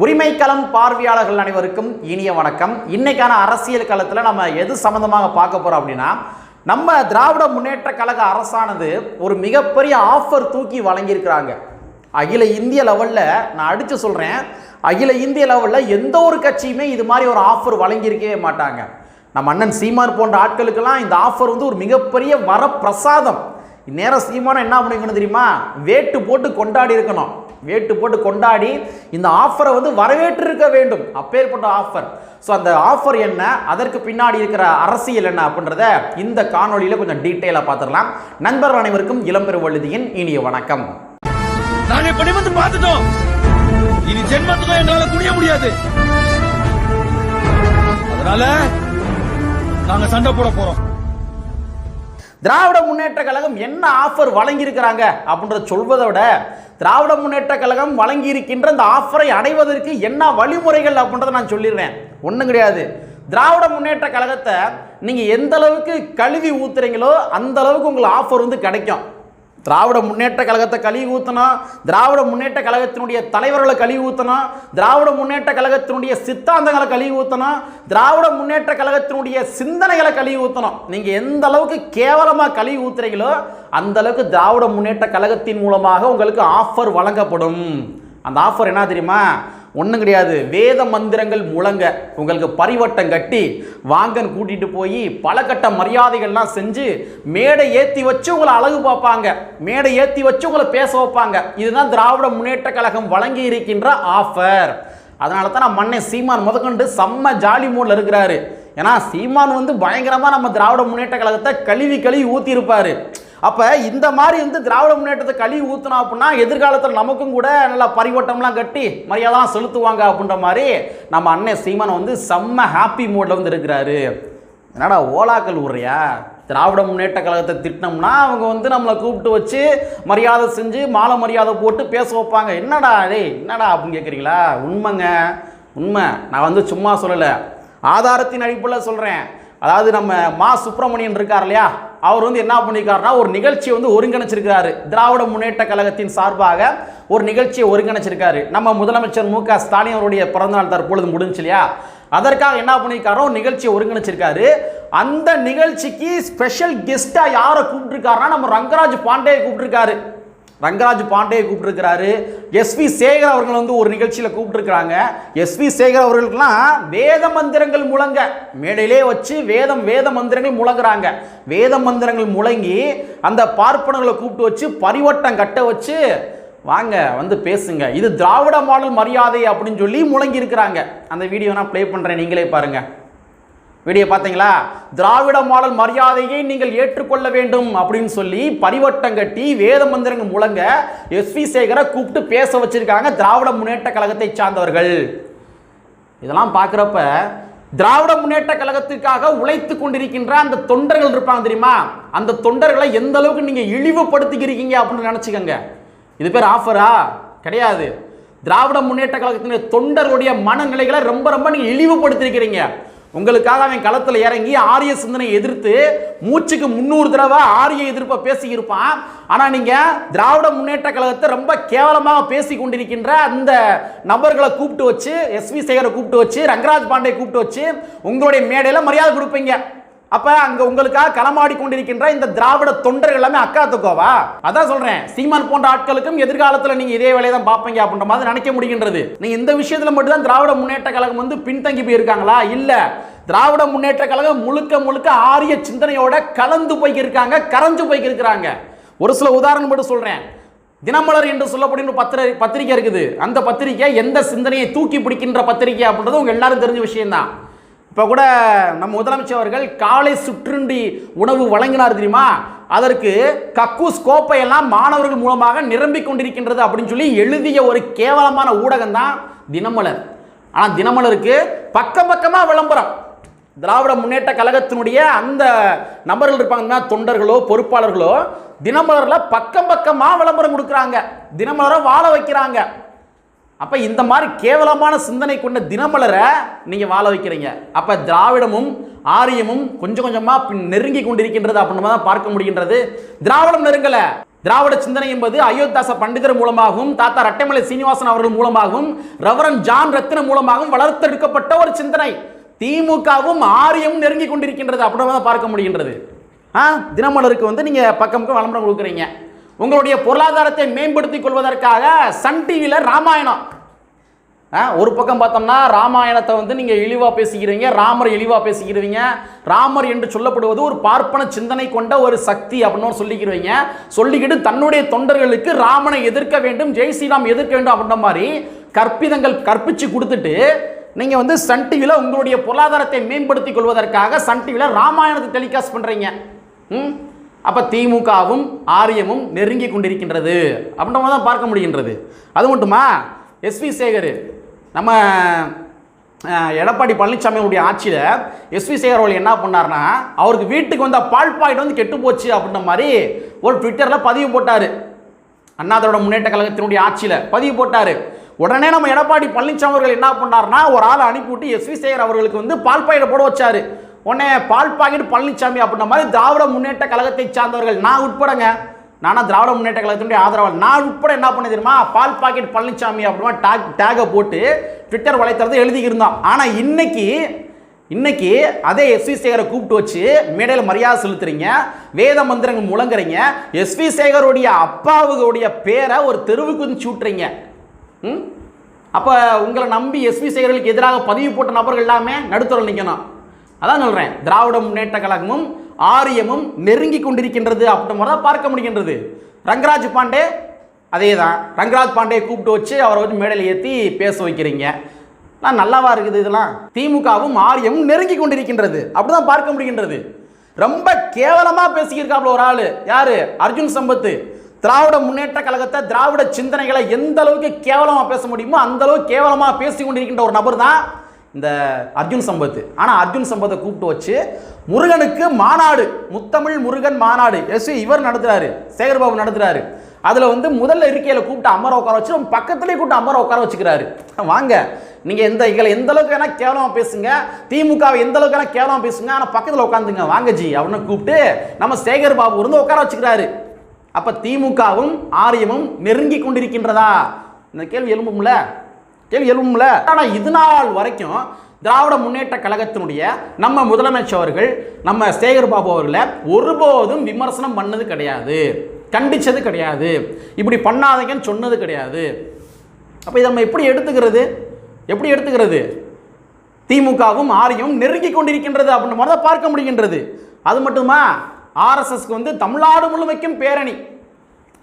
உரிமைக்களம் பார்வையாளர்கள் அனைவருக்கும் இனிய வணக்கம். இன்னைக்கான அரசியல் களத்தில் நம்ம எது சம்மந்தமாக பார்க்க போகிறோம் அப்படின்னா நம்ம திராவிட முன்னேற்ற கழக அரசானது ஒரு மிகப்பெரிய ஆஃபர் தூக்கி வழங்கியிருக்கிறாங்க. அகில இந்திய லெவலில் நான் அடித்து சொல்கிறேன் அகில இந்திய லெவலில் எந்த ஒரு கட்சியுமே இது மாதிரி ஒரு ஆஃபர் வழங்கியிருக்கவே மாட்டாங்க. நம்ம அண்ணன் சீமான் போன்ற ஆட்களுக்கெல்லாம் இந்த ஆஃபர் வந்து ஒரு மிகப்பெரிய வரப்பிரசாதம். இந்நேரம் சீமானம் என்ன பண்ணிக்கணும் தெரியுமா? வேட்டு போட்டு கொண்டாடி இருக்கணும். வேட்டு போட்டு கொண்டாடி இந்த ஆஃபரை வந்து வரவேற்று இருக்க வேண்டும். அப்பேற்பட்ட ஆஃபர் ஸோ அந்த ஆஃபர் என்ன? அதற்கு பின்னாடி இருக்கிற அரசியல் என்ன அப்படின்றத இந்த காணொளியில் கொஞ்சம் டீட்டெயிலாக பார்த்துடலாம். நண்பர்கள் அனைவருக்கும் இளம்பெருவழுதியின் இனிய வணக்கம். நாங்கள் இப்ப நிமிர்ந்து பார்த்துட்டோம். இனி ஜென்மத்துக்கும் எங்களால குடிய முடியாது. அதனால நாங்க சண்டை போட போறோம். திராவிட முன்னேற்ற கழகம் என்ன ஆஃபர் வழங்கியிருக்கிறாங்க அப்படின்றத சொல்வதை விட திராவிட முன்னேற்ற கழகம் வழங்கி இருக்கின்ற ஆஃபரை அடைவதற்கு என்ன வழிமுறைகள் அப்படின்றத நான் சொல்லிடுறேன். ஒன்றும் கிடையாது. திராவிட முன்னேற்ற கழகத்தை நீங்கள் எந்த அளவுக்கு கழுவி ஊத்துறீங்களோ அந்த அளவுக்கு உங்களுக்கு ஆஃபர் வந்து கிடைக்கும். திராவிட முன்னேற்ற கழகத்தை கழுவி ஊற்றணும் திராவிட முன்னேற்ற கழகத்தினுடைய தலைவர்களை கழுவி ஊற்றணும் திராவிட முன்னேற்ற கழகத்தினுடைய சித்தாந்தங்களை கழுவி ஊற்றணும் திராவிட முன்னேற்ற கழகத்தினுடைய சிந்தனைகளை கழுவி ஊற்றணும் நீங்கள் எந்த அளவுக்கு கேவலமாக கழுவி ஊத்துறீங்களோ அந்த அளவுக்கு திராவிட முன்னேற்ற கழகத்தின் மூலமாக உங்களுக்கு ஆஃபர் வழங்கப்படும். அந்த ஆஃபர் என்ன தெரியுமா? ஒன்றும் கிடையாது. வேத மந்திரங்கள் முழங்க உங்களுக்கு பரிவட்டம் கட்டி வாங்கன்னு கூட்டிகிட்டு போய் பல கட்ட மரியாதைகள்லாம் செஞ்சு மேடை ஏற்றி வச்சு உங்களை அழகு பார்ப்பாங்க. மேடை ஏற்றி வச்சு உங்களை பேச வைப்பாங்க. இதுதான் திராவிட முன்னேற்ற கழகம் வழங்கி இருக்கின்ற ஆஃபர் அதனால தான் நான் மண்ணை சீமான் முதற்கொண்டு செம்ம ஜாலி மூடில் இருக்கிறாரு. ஏன்னா சீமான் வந்து பயங்கரமாக நம்ம திராவிட முன்னேற்ற கழகத்தை கழுவி கழுவி ஊற்றியிருப்பார் அப்போ இந்த மாதிரி வந்து திராவிட முன்னேற்றத்தை கழுவி ஊற்றினோம் அப்படின்னா எதிர்காலத்தில் நமக்கும் கூட நல்லா பரிவட்டம்லாம் கட்டி மரியாதைலாம் செலுத்துவாங்க அப்படின்ற மாதிரி நம்ம அண்ணன் சீமான் வந்து செம்ம ஹாப்பி மூடில் வந்து இருக்கிறாரு. என்னடா ஓலாக்கள் உரையா திராவிட முன்னேற்ற கழகத்தை திட்டினோம்னா அவங்க வந்து நம்மளை கூப்பிட்டு வச்சு மரியாதை செஞ்சு மாலை மரியாதை போட்டு பேச வைப்பாங்க. என்னடா டேய் என்னடா அப்படின்னு கேட்குறீங்களா உண்மைங்க உண்மை. நான் வந்து சும்மா சொல்லலை. ஆதாரத்தின் அடிப்படையில் சொல்கிறேன் அதாவது நம்ம மா சுப்பிரமணியன் இருக்கார் இல்லையா? அவர் வந்து என்ன பண்ணியிருக்காருன்னா ஒரு நிகழ்ச்சியை வந்து ஒருங்கிணைச்சிருக்காரு திராவிட முன்னேற்ற கழகத்தின் சார்பாக ஒரு நிகழ்ச்சியை ஒருங்கிணைச்சிருக்காரு. நம்ம முதலமைச்சர் மு க ஸ்டாலின் அவருடைய பிறந்தநாள் தற்பொழுது முடிஞ்சு இல்லையா? அதற்காக என்ன பண்ணியிருக்காரோ ஒரு நிகழ்ச்சியை ஒருங்கிணைச்சிருக்காரு. அந்த நிகழ்ச்சிக்கு ஸ்பெஷல் கெஸ்ட்டாக யாரை கூப்பிட்டுருக்காருனா நம்ம ரங்கராஜ் பாண்டே கூப்பிட்டுருக்காரு. ரங்கராஜ் பாண்டேயை கூப்பிட்டுருக்கிறாரு. எஸ்வி சேகர் அவர்கள் வந்து ஒரு நிகழ்ச்சியில் கூப்பிட்டுருக்கிறாங்க. எஸ்வி சேகர் அவர்களுக்கெல்லாம் வேத மந்திரங்கள் முழங்க. மேடையிலே வச்சு வேதம் வேத மந்திரங்கள் முழங்குறாங்க. வேத மந்திரங்கள் முழங்கி அந்த பார்ப்பனர்களை கூப்பிட்டு வச்சு பரிவட்டம் கட்ட வச்சு வாங்க வந்து பேசுங்க. இது திராவிட மாடல் மரியாதை அப்படின்னு சொல்லி முழங்கி இருக்கிறாங்க அந்த வீடியோ நான் ப்ளே பண்ணுறேன் நீங்களே பாருங்கள் வீடியோ பார்த்தீங்களா? திராவிட மாடல் மரியாதையை நீங்கள் ஏற்றுக்கொள்ள வேண்டும் அப்படின்னு சொல்லி பரிவட்டம் கட்டி வேத மந்திரங்கள் முழங்க எஸ்வி சேகரை கூப்பிட்டு பேச வச்சிருக்காங்க திராவிட முன்னேற்ற கழகத்தை சார்ந்தவர்கள். இதெல்லாம் பார்க்குறப்ப திராவிட முன்னேற்ற கழகத்துக்காக உழைத்து கொண்டிருக்கின்ற அந்த தொண்டர்கள் இருப்பாங்க தெரியுமா? அந்த தொண்டர்களை எந்த அளவுக்கு நீங்கள் இழிவுபடுத்திக்கிறீங்க அப்படின்னு நினச்சிக்கோங்க. இது பேர் ஆஃபரா? கிடையாது. திராவிட முன்னேற்ற கழகத்தினுடைய தொண்டர்களுடைய மனநிலைகளை ரொம்ப ரொம்ப நீங்கள் இழிவுபடுத்திருக்கிறீங்க. உங்களுக்காக அவன் களத்தில் இறங்கி ஆரிய சிந்தனையை எதிர்த்து மூச்சுக்கு முந்நூறு தடவை ஆரிய எதிர்ப்பை பேசியிருப்பான். ஆனால் நீங்கள் திராவிட முன்னேற்ற கழகத்தை ரொம்ப கேவலமாக பேசி கொண்டிருக்கின்ற அந்த நபர்களை கூப்பிட்டு வச்சு எஸ்வி சேகரை கூப்பிட்டு வச்சு ரங்கராஜ் பாண்டே கூப்பிட்டு வச்சு உங்களுடைய மேடையில் மரியாதை கொடுப்பீங்க. அப்ப அங்க உங்களுக்காக களமாடி கொண்டிருக்கின்ற இந்த திராவிட தொண்டர்கள் எல்லாமே அக்கா தக்கோவா அதான் சொல்றேன். சீமான் போன்ற ஆட்களுக்கும் எதிர்காலத்துல நீங்க இதே வேலையை தான் பார்ப்பீங்க அப்படின்ற மாதிரி நினைக்க முடிகின்றது. நீங்க இந்த விஷயத்துல மட்டும்தான் திராவிட முன்னேற்ற கழகம் வந்து பின்தங்கி போயிருக்காங்களா? இல்ல திராவிட முன்னேற்ற கழகம் முழுக்க முழுக்க ஆரிய சிந்தனையோட கலந்து போய்க்கிருக்காங்க கரைஞ்சு போய்க்கிருக்கிறாங்க. ஒரு சில உதாரணம் மட்டும் சொல்றேன். தினமலர் என்று சொல்லப்படுகின்ற பத்திர பத்திரிக்கை இருக்குது. அந்த பத்திரிக்கை எந்த சிந்தனையை தூக்கி பிடிக்கின்ற பத்திரிக்கை அப்படின்றது உங்க எல்லாரும் தெரிஞ்ச விஷயம்தான். இப்போ கூட நம்ம முதலமைச்சர் அவர்கள் காலை சுற்றுண்டி உணவு வழங்கினார் தெரியுமா? அதற்கு கக்கூஸ் கோப்பையெல்லாம் மாணவர்கள் மூலமாக நிரம்பி கொண்டிருக்கின்றது அப்படின்னு சொல்லி எழுதிய ஒரு கேவலமான ஊடகம் தான் தினமலர். ஆனால் தினமலருக்கு பக்கம் பக்கமாக விளம்பரம். திராவிட முன்னேற்ற கழகத்தினுடைய அந்த நபர்கள் இருப்பாங்கன்னா தொண்டர்களோ பொறுப்பாளர்களோ தினமலரில் பக்கம் பக்கமாக விளம்பரம் கொடுக்குறாங்க. தினமலரை வாழ வைக்கிறாங்க. அப்போ இந்த மாதிரி கேவலமான சிந்தனை கொண்ட தினமலரை நீங்கள் வாழ வைக்கிறீங்க. அப்போ திராவிடமும் ஆரியமும் கொஞ்சம் கொஞ்சமாக பின் நெருங்கி கொண்டிருக்கின்றது அப்படின்னு தான் பார்க்க முடிகின்றது. திராவிடம் நெருங்கலை. திராவிட சிந்தனை என்பது அயோத்தாச பண்டிதர் மூலமாகவும் தாத்தா ரட்டைமலை சீனிவாசன் அவர்கள் மூலமாகவும் ரவரன் ஜான் ரத்தின மூலமாகவும் வளர்த்தெடுக்கப்பட்ட ஒரு சிந்தனை. திமுகவும் ஆரியமும் நெருங்கி கொண்டிருக்கின்றது அப்படின்றத பார்க்க முடிகின்றது. ஆ தினமலருக்கு வந்து நீங்கள் பக்கம் பக்கம் விளம்பரம் கொடுக்குறீங்க. உங்களுடைய பொருளாதாரத்தை மேம்படுத்திக் கொள்வதற்காக சன் டிவியில் ராமாயணம். ஆ, ஒரு பக்கம் பார்த்தோம்னா ராமாயணத்தை வந்து நீங்கள் இழிவாக பேசிக்கிறீங்க ராமர் இழிவாக பேசிக்கிறீங்க. ராமர் என்று சொல்லப்படுவது ஒரு பார்ப்பன சிந்தனை கொண்ட ஒரு சக்தி அப்படின்னு சொல்லிக்கிறீங்க. சொல்லிக்கிட்டு தன்னுடைய தொண்டர்களுக்கு ராமனை எதிர்க்க வேண்டும் ஜெய் ஸ்ரீராம் எதிர்க்க வேண்டும் அப்படின்ற மாதிரி கற்பிதங்கள் கற்பிச்சு கொடுத்துட்டு நீங்கள் வந்து சன் டிவியில் உங்களுடைய பொருளாதாரத்தை மேம்படுத்திக் கொள்வதற்காக சன் டிவியில் ராமாயணத்தை டெலிகாஸ்ட் பண்ணுறீங்க ம்? அப்போ திமுகவும் ஆரியமும் நெருங்கி கொண்டிருக்கின்றது. அப்படின்ற தான் பார்க்க முடிகின்றது. அது மட்டுமா? எஸ்வி சேகர் நம்ம எடப்பாடி பழனிசாமியுடைய ஆட்சியில் எஸ்வி சேகர் அவர்கள் என்ன பண்ணார்னா அவருக்கு வீட்டுக்கு வந்த பால் பாயிண்ட் வந்து கெட்டு போச்சு அப்படின்ற மாதிரி ஒரு ட்விட்டரில் பதிவு போட்டார். அண்ணாதரோட முன்னேற்ற கழகத்தினுடைய ஆட்சியில் பதிவு போட்டார். உடனே நம்ம எடப்பாடி பழனிசாமி அவர்கள் என்ன பண்ணார்னா ஒரு ஆளை அனுப்பிவிட்டு எஸ்வி சேகர் அவர்களுக்கு வந்து பால் பாக்கெட்டை போட வச்சார். உடனே பால் பாக்கெட் பழனிசாமி அப்படின்ற மாதிரி திராவிட முன்னேற்ற கழகத்தை சார்ந்தவர்கள். நான் உட்படங்க. நானா திராவிட முன்னேற்ற கழகத்தினுடைய ஆதரவாளர். நான் உட்பட என்ன பண்ண தெரியுமா? பால் பாக்கெட் பழனிசாமி அப்படிமா டேக் டேகை போட்டு ட்விட்டர் வலைத்தளத்தை எழுதிக்கிருந்தோம் ஆனால் இன்னைக்கு இன்னைக்கு அதே எஸ்வி சேகரை கூப்பிட்டு வச்சு மேடையில் மரியாதை செலுத்துறீங்க வேத மந்திரங்கள் முழங்குறீங்க எஸ்வி சேகருடைய அப்பாவுடைய பேரை ஒரு தெருவுக்கு வந்து சூட்டுறீங்க. ம்? அப்போ உங்களை நம்பி எஸ்வி சேகர்களுக்கு எதிராக பதிவு போட்ட நபர்கள் எல்லாமே நடுத்தரம் நிற்கணும் அதான் சொல்கிறேன் திராவிட முன்னேற்ற கழகமும் ஆரியமும் நெருங்கி கொண்டிருக்கின்றது அப்படின்ற தான் பார்க்க முடிகின்றது. ரங்கராஜ் பாண்டே அதே தான் ரங்கராஜ் பாண்டே கூப்பிட்டு வச்சு அவரை வந்து மேடையில் ஏற்றி பேச வைக்கிறீங்க. நான் நல்லாவா இருக்குது இதெல்லாம்? திமுகவும் ஆரியமும் நெருங்கி கொண்டிருக்கின்றது. அப்படிதான் பார்க்க முடிகின்றது. ரொம்ப கேவலமா பேசியிருக்காப்ல ஒரு ஆளு. யாரு? அர்ஜுன் சம்பத்து திராவிட முன்னேற்ற கழகத்தை திராவிட சிந்தனைகளை எந்த அளவுக்கு கேவலமா பேச முடியுமோ அந்த அளவுக்கு கேவலமா பேசி கொண்டிருக்கின்ற ஒரு நபர் தான் இந்த அர்ஜுன் சம்பத்து ஆனால் அர்ஜுன் சம்பத்தை கூப்பிட்டு வச்சு முருகனுக்கு மாநாடு முத்தமிழ் முருகன் மாநாடு எஸ் இவர் நடத்துகிறாரு சேகர்பாபு நடத்துகிறாரு அதில் வந்து முதல்ல இருக்கையில் கூப்பிட்டு அமர உட்கார வச்சு நம்ம பக்கத்துலேயே கூப்பிட்டு அமர உட்கார வச்சுக்கிறாரு. வாங்க நீங்கள் எந்த எங்களை எந்த அளவுக்கு வேணால் கேவலமாக பேசுங்க திமுகவை எந்த அளவுக்கு வேணால் கேவலமாக பேசுங்க ஆனால் பக்கத்தில் உட்காந்துங்க வாங்க ஜி அப்படின்னு கூப்பிட்டு நம்ம சேகர் பாபு இருந்து உட்கார வச்சுக்கிறாரு. அப்போ திமுகவும் ஆரியமும் நெருங்கி கொண்டிருக்கின்றதா? இந்த கேள்வி எழும்பும்ல? கேள்வி எழும்ல ஆனால் இது நாள் வரைக்கும் திராவிட முன்னேற்ற கழகத்தினுடைய நம்ம முதலமைச்சர் அவர்கள் நம்ம சேகர் பாபு அவர்களை ஒருபோதும் விமர்சனம் பண்ணது கிடையாது. கண்டிச்சது கிடையாது. இப்படி பண்ணாதீங்கன்னு சொன்னது கிடையாது. அப்போ இதை நம்ம எப்படி எடுத்துக்கிறது? எப்படி எடுத்துக்கிறது? திமுகவும் ஆரியும் நெருங்கி கொண்டிருக்கின்றது அப்படின்ற மாதிரி தான் பார்க்க முடிகின்றது. அது மட்டுமா? ஆர்எஸ்எஸ்க்கு வந்து தமிழ்நாடு முழுமைக்கும் பேரணி.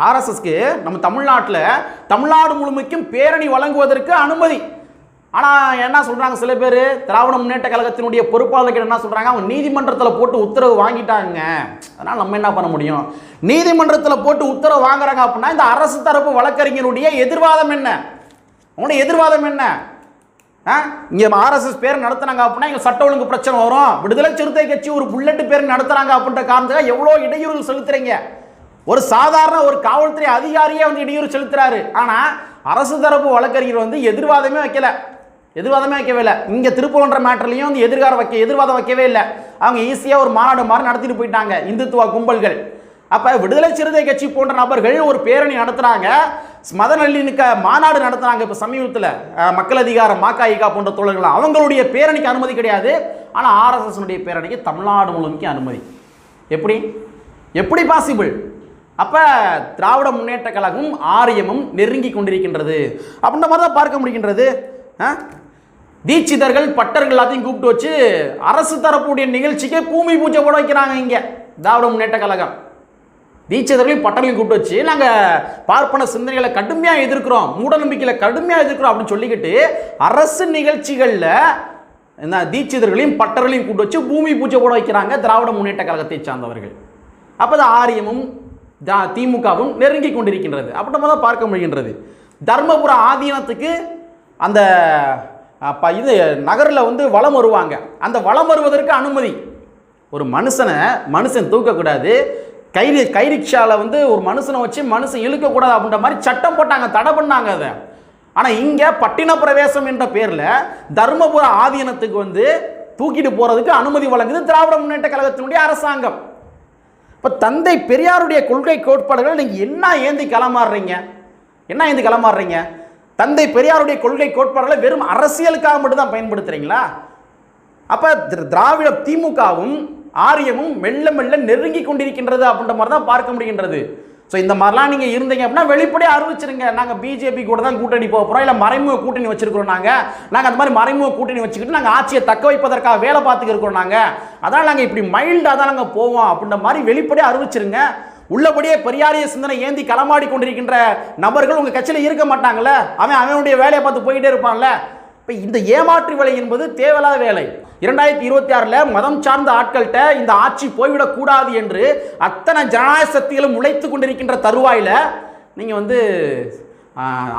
ஆர்எஸ்எஸ்க்கு நம்ம தமிழ்நாட்டில் தமிழ்நாடு முழுமைக்கும் பேரணி வழங்குவதற்கு அனுமதி. ஆனால் என்ன சொல்கிறாங்க சில பேர்? திராவிட முன்னேற்ற கழகத்தினுடைய பொறுப்பாளர்கள் என்ன சொல்கிறாங்க அவங்க நீதிமன்றத்தில் போட்டு உத்தரவு வாங்கிட்டாங்க. அதனால் நம்ம என்ன பண்ண முடியும்? நீதிமன்றத்தில் போட்டு உத்தரவு வாங்குறாங்க அப்படின்னா இந்த அரசு தரப்பு வழக்கறிஞருடைய எதிர்வாதம் என்ன? உங்களுடைய எதிர்வாதம் என்ன? ஆ? இங்கே ஆர்எஸ்எஸ் பேர் நடத்துனாங்க அப்படின்னா இங்கே சட்ட ஒழுங்கு பிரச்சனை வரும். விடுதலை சிறுத்தை கட்சி ஒரு புல்லட்டு பேர் நடத்துகிறாங்க அப்படின்ற காரணத்துக்காக எவ்வளோ இடையூறு செலுத்துறீங்க? ஒரு சாதாரண ஒரு காவல்துறை அதிகாரியே வந்து இடையூறு செலுத்துறாரு. ஆனால் அரசு தரப்பு வழக்கறிஞர் வந்து எதிர்வாதமே வைக்கல. எதிர்வாதமே வைக்கவே இல்லை. இங்கே திருப்பூர்ன்ற மேட்டர்லையும் வந்து எதிர்கார வைக்க எதிர்வாதம் வைக்கவே இல்லை. அவங்க ஈஸியாக ஒரு மாநாடு மாதிரி நடத்திட்டு போயிட்டாங்க இந்துத்துவ கும்பல்கள். அப்போ விடுதலை சிறுத்தை கட்சி போன்ற நபர்கள் ஒரு பேரணி நடத்துகிறாங்க மத நல்லிணக்க மாநாடு நடத்துகிறாங்க இப்போ சமீபத்தில் மக்கள் அதிகாரம் மாக்காயிகா போன்ற தோழர்கள் அவங்களுடைய பேரணிக்கு அனுமதி கிடையாது. ஆனால் ஆர்எஸ்எஸ்னுடைய பேரணிக்கு தமிழ்நாடு முழுமைக்கு அனுமதி. எப்படி? எப்படி பாசிபிள் அப்போ திராவிட முன்னேற்ற கழகம் ஆரியமும் நெருங்கி கொண்டிருக்கின்றது. அப்படின்ற மாதிரி தான் பார்க்க முடிகின்றது. ஆ? தீட்சிதர்கள் பட்டர்கள் எல்லாத்தையும் கூப்பிட்டு வச்சு அரசு தரக்கூடிய நிகழ்ச்சிக்கு பூமி பூஜை கூட வைக்கிறாங்க இங்கே திராவிட முன்னேற்ற கழகம். தீட்சிதர்களையும் பட்டர்களையும் கூப்பிட்டு வச்சு நாங்கள் பார்ப்பன சிந்தனைகளை கடுமையாக எதிர்க்கிறோம் மூடநம்பிக்கையில் கடுமையாக எதிர்க்கிறோம் அப்படின்னு சொல்லிக்கிட்டு அரசு நிகழ்ச்சிகளில் என்ன தீட்சிதர்களையும் பட்டர்களையும் கூப்பிட்டு வச்சு பூமி பூஜை கூட வைக்கிறாங்க திராவிட முன்னேற்ற கழகத்தை சார்ந்தவர்கள். அப்போ ஆரியமும் திமுகவும் நெருங்கி கொண்டிருக்கின்றது. அப்படின்ற தான் பார்க்க முடிகின்றது. தர்மபுர ஆதீனத்துக்கு அந்த இது நகரில் வந்து வலம் வருவாங்க. அந்த வலம் வருவதற்கு அனுமதி. ஒரு மனுஷனை மனுஷன் தூக்கக்கூடாது. கை கை ரிக்ஷாவில் வந்து ஒரு மனுஷனை வச்சு மனுஷன் இழுக்கக்கூடாது அப்படின்ற மாதிரி சட்டம் போட்டாங்க தடை பண்ணாங்க அதை. ஆனால் இங்கே பட்டின பிரவேசம் என்ற பேரில் தர்மபுர ஆதீனத்துக்கு வந்து தூக்கிட்டு போகிறதுக்கு அனுமதி வழங்குது திராவிட முன்னேற்ற கழகத்தினுடைய அரசாங்கம். இப்போ தந்தை பெரியாருடைய கொள்கை கோட்பாடுகள் நீங்கள் என்ன ஏந்தி களமாடுறீங்க என்ன ஏந்தி களமாடுறீங்க தந்தை பெரியாருடைய கொள்கை கோட்பாடுகளை வெறும் அரசியலுக்காக மட்டும்தான் பயன்படுத்துகிறீங்களா அப்போ திராவிட திமுகவும் ஆரியமும் மெல்ல மெல்ல நெருங்கி கொண்டிருக்கின்றது அப்படின்ற மாதிரி தான் பார்க்க முடிகின்றது. ஸோ இந்த மாதிரிலாம் நீங்கள் இருந்தீங்க அப்படின்னா வெளிப்படையாக அறிவிச்சிருங்க. நாங்கள் பிஜேபி கூட தான் கூட்டணி போக போகிறோம் இல்லை மறைமுக கூட்டணி வச்சிருக்கிறோம் நாங்கள் நாங்கள் அந்த மாதிரி மறைமுக கூட்டணி வச்சுக்கிட்டு நாங்கள் ஆட்சியை தக்க வைப்பதற்காக வேலை பார்த்துக்கிறோம் நாங்கள் அதனால் நாங்கள் இப்படி மைல்டாக தான் நாங்கள் போவோம் அப்படின்ற மாதிரி வெளிப்படையாக அறிவிச்சிருங்க. உள்ளபடியே பெரியாரிய சிந்தனை ஏந்தி களமாடி கொண்டிருக்கின்ற நபர்கள் உங்கள் கட்சியில் இருக்க மாட்டாங்கல்ல? அவன் அவனுடைய வேலையை பார்த்து போயிட்டே இருப்பான்ல. இப்போ இந்த ஏமாற்று வேலை என்பது தேவையில்லாத வேலை. இரண்டாயிரத்தி இருபத்தி ஆறில் மதம் சார்ந்த ஆட்கள்கிட்ட இந்த ஆட்சி போய்விடக்கூடாது என்று அத்தனை ஜனநாயக சக்திகளும் உழைத்து கொண்டிருக்கின்ற தருவாயில் நீங்கள் வந்து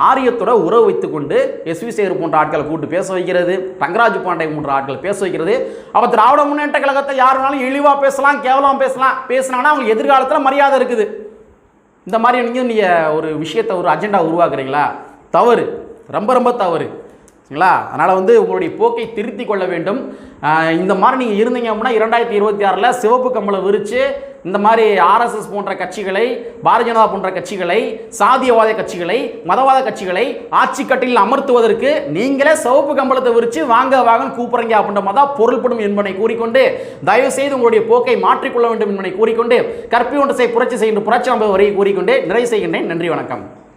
ஆரியத்தோட உறவு வைத்துக்கொண்டு எஸ்வி சேகர் போன்ற ஆட்களை கூப்பிட்டு பேச வைக்கிறது ரங்கராஜ் பாண்டே போன்ற ஆட்கள் பேச வைக்கிறது. அப்போ திராவிட முன்னேற்ற கழகத்தை யார் வேணாலும் இழிவாக பேசலாம் கேவலமாக பேசலாம் பேசினாங்கன்னா அவங்களுக்கு எதிர்காலத்தில் மரியாதை இருக்குது. இந்த மாதிரி நீங்கள் நீங்கள் ஒரு விஷயத்தை ஒரு அஜெண்டா உருவாக்குறீங்களா? தவறு. ரொம்ப ரொம்ப தவறு. சரிங்களா? அதனால் வந்து உங்களுடைய போக்கை திருத்தி கொள்ள வேண்டும். இந்த மாதிரி நீங்கள் இருந்தீங்க அப்படின்னா இரண்டாயிரத்தி இருபத்தி ஆறில் சிவப்பு கம்பளை விரித்து இந்த மாதிரி ஆர்எஸ்எஸ் போன்ற கட்சிகளை பாரதிய ஜனதா போன்ற கட்சிகளை சாதியவாத கட்சிகளை மதவாத கட்சிகளை ஆட்சி அமர்த்துவதற்கு நீங்களே சிவப்பு கம்பளத்தை விரித்து வாங்க வாங்கன்னு கூப்பிட்றீங்க அப்படின்ற மாதிரி தான் பொருள்படும் என்பதை கூறிக்கொண்டு தயவு செய்து உங்களுடைய போக்கை மாற்றிக்கொள்ள வேண்டும் என்பதை கூறிக்கொண்டு கற்பி ஒன்று செய் புரட்சி செய்கின்ற புரட்சி நம்ப வரையை கூறிக்கொண்டு நிறைவு செய்கின்றேன். நன்றி வணக்கம்.